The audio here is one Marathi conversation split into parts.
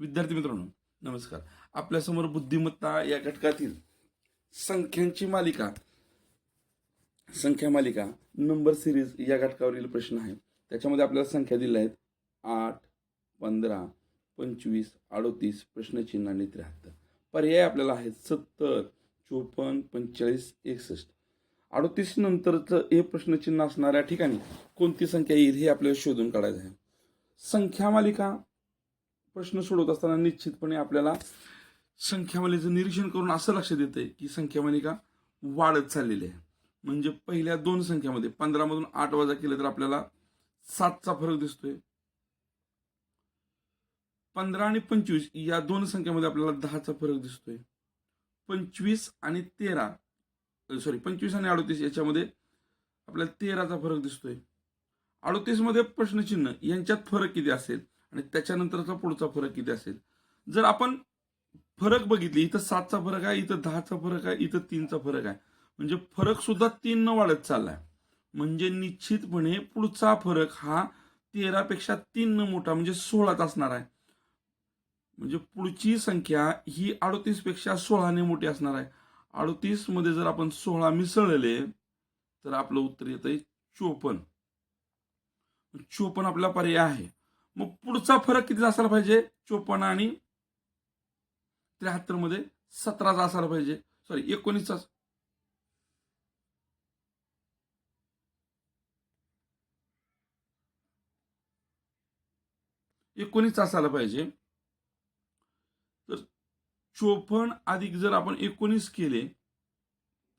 विद्यार्थी मित्रांनो नमस्कार. आपल्यासमोर बुद्धिमत्ता या घटकातील संख्यांची मालिका संख्या मालिका नंबर सिरीज या घटकावरील प्रश्न आहे. त्याच्यामध्ये आपल्याला संख्या दिल्या आहेत. आठ पंधरा पंचवीस अडोतीस प्रश्नचिन्ह आणि त्र्याहत्तर. पर्याय आपल्याला आहेत सत्तर चोपन्न पंचेचाळीस एकसष्ट. अडोतीस नंतरचं हे प्रश्नचिन्ह असणाऱ्या ठिकाणी कोणती संख्या येईल हे आपल्याला शोधून काढायचं आहे. संख्या मालिका प्रश्न सोडवत असताना निश्चितपणे आपल्याला संख्यामालेचं निरीक्षण करून असं लक्षात आहे की संख्यामालिका वाढत चाललेली आहे. म्हणजे पहिल्या दोन संख्यामध्ये पंधरामधून आठ वजा केले तर आपल्याला सातचा फरक दिसतोय. पंधरा आणि पंचवीस या दोन संख्यामध्ये आपल्याला दहाचा फरक दिसतोय. पंचवीस आणि तेरा सॉरी पंचवीस आणि अडोतीस याच्यामध्ये आपल्याला तेराचा फरक दिसतोय. अडोतीसमध्ये प्रश्नचिन्ह यांच्यात फरक किती असेल? आणि त्याच्यानंतरचा पुढचा फरक किती असेल? जर आपण फरक बघितली इथं सातचा फरक आहे इथं दहाचा फरक आहे इथं तीनचा फरक आहे. म्हणजे फरक सुद्धा तीन न वाढत चाललाय. म्हणजे निश्चितपणे पुढचा फरक हा तेरापेक्षा तीन न मोठा म्हणजे सोळाच असणार आहे. म्हणजे पुढची संख्या ही अडोतीसपेक्षा सोळाने मोठी असणार आहे. अडोतीसमध्ये जर आपण सोळा मिसळले तर आपलं उत्तर येतंय चोपन्न. चोपन्न आपला पर्याय आहे. मग पुढचा फरक किती असायला पाहिजे? चोपन्न आणि त्र्याहत्तरमध्ये सतराचा असायला पाहिजे. सॉरी एकोणीसचा एकोणीसचा असायला पाहिजे. तर चोपन्न अधिक जर आपण एकोणीस केले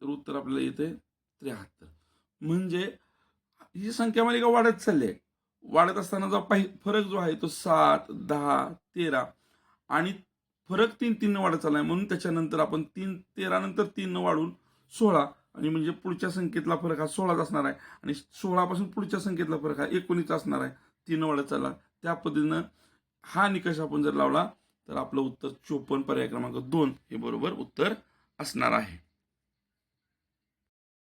तर उत्तर आपल्याला येते त्र्याहत्तर. म्हणजे ही संख्या मालिका वाढत चालली आहे. वाढत असतानाचा पाहि फरक जो आहे तो सात दहा तेरा आणि फरक तीन तीन वाढत चालला आहे म्हणून त्याच्यानंतर आपण तीन तेरा नंतर तीन वाढून सोळा आणि म्हणजे पुढच्या संख्येतला फरक हा सोळाच असणार आहे. आणि सोळापासून पुढच्या संख्येतला फरक हा एकोणीस असणार आहे. तीन वाढत चालला. त्या पद्धतीनं हा निकष आपण जर लावला तर आपलं उत्तर चोपन्न पर्याय क्रमांक दोन हे बरोबर उत्तर असणार आहे.